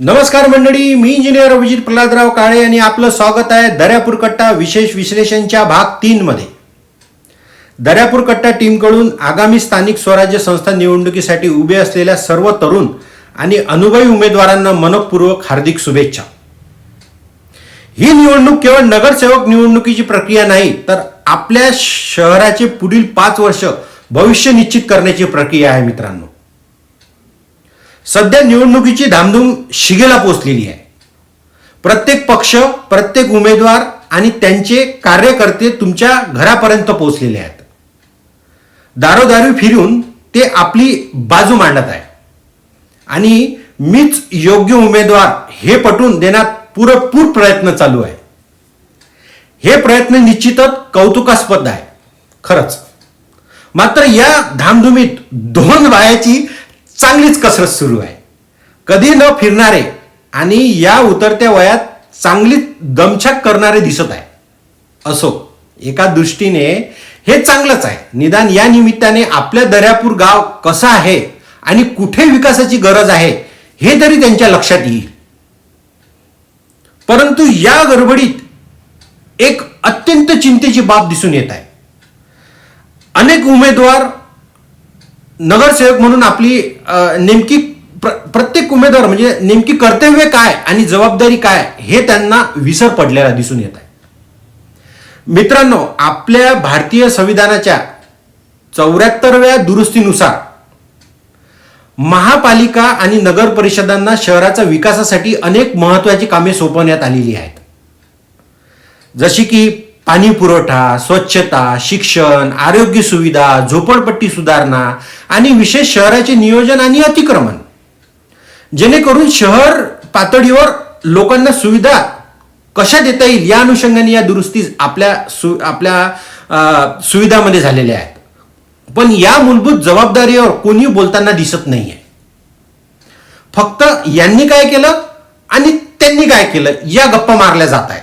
नमस्कार मंडळी मी इंजिनियर अभिजित प्रल्हादराव काळे आणि आपलं स्वागत आहे दर्यापूर कट्टा विशेष विश्लेषणच्या भाग तीन मध्ये. दर्यापूर कट्टा टीमकडून आगामी स्थानिक स्वराज्य संस्था निवडणुकीसाठी उभे असलेल्या सर्व तरुण आणि अनुभवी उमेदवारांना मनपूर्वक हार्दिक शुभेच्छा. ही निवडणूक केवळ नगरसेवक निवडणुकीची प्रक्रिया नाही तर आपल्या शहराचे पुढील पाच वर्ष भविष्य निश्चित करण्याची प्रक्रिया आहे मित्रांनो. सध्या निवडणुकीची धामधूम शिगेला पोचलेली आहे. प्रत्येक पक्ष प्रत्येक उमेदवार आणि त्यांचे कार्यकर्ते तुमच्या घरापर्यंत पोहोचलेले आहेत. दारोदारी फिरून ते आपली बाजू मांडत आहे. आणि मीच योग्य उमेदवार हे पटवून देण्यात पुरेपूर प्रयत्न चालू आहे. हे प्रयत्न निश्चितच कौतुकास्पद आहे. खरंच. मात्र या धामधुमीत दोन बायाची चांगलीच कसरत सुरू आहे. कधी न फिरणारे आणि या उतरत्या वयात चांगली दमछाक करणारे दिसत आहे. असो एका दृष्टीने हे चांगलंच आहे. निदान या निमित्ताने आपल्या दर्यापूर गाव कसं आहे आणि कुठे विकासाची गरज आहे हे तरी त्यांच्या लक्षात येईल. परंतु या गडबडीत एक अत्यंत चिंतेची बाब दिसून येत आहे. अनेक उमेदवार नगरसेवक म्हणून आपली नेमकी प्र, प्रत्येक उमेदवार म्हणजे नेमकी कर्तव्य काय आणि जबाबदारी काय हे त्यांना विसर पडलेला दिसून येत आहे. मित्रांनो आपल्या भारतीय संविधानाच्या चौऱ्याहत्तरव्या दुरुस्तीनुसार महापालिका आणि नगर परिषदांना शहराच्या विकासासाठी अनेक महत्वाची कामे सोपवण्यात आलेली आहेत. जशी की पाणी पुरवठा स्वच्छता शिक्षण आरोग्य सुविधा झोपडपट्टी सुधारणा आणि विशेष शहराचे नियोजन आणि अतिक्रमण. जेणेकरून शहर पातळीवर लोकांना सुविधा कशा देता येईल या अनुषंगाने या दुरुस्ती आपल्या सु आपल्या सुविधामध्ये झालेल्या आहेत. पण या मूलभूत जबाबदारीवर कोणी बोलताना दिसत नाहीये. फक्त यांनी काय केलं आणि त्यांनी काय केलं या गप्पा मारल्या जात आहेत.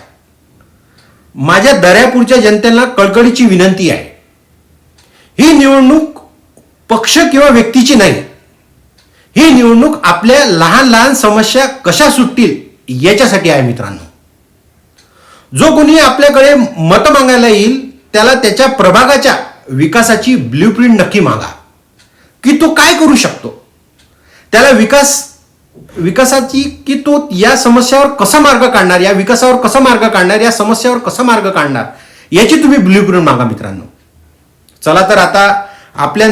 माझ्या दर्यापूरच्या जनतेला कळकळीची विनंती आहे. ही निवडणूक पक्ष किंवा व्यक्तीची नाही. ही निवडणूक आपल्या लहान लहान समस्या कशा सुटतील याच्यासाठी आहे मित्रांनो. जो कोणी आपल्याकडे मत मागायला येईल त्याला त्याच्या प्रभागाच्या विकासाची ब्ल्यूप्रिंट नक्की मागा. की तो काय करू शकतो? त्याला विकास विकासाची की तो या समस्यावर कसा मार्ग काढणार या विकासावर कसा मार्ग काढणार या समस्यावर कसा मार्ग काढणार याची तुम्ही ब्ल्यू प्रिंट मागा मित्रांनो. चला तर आता आपल्या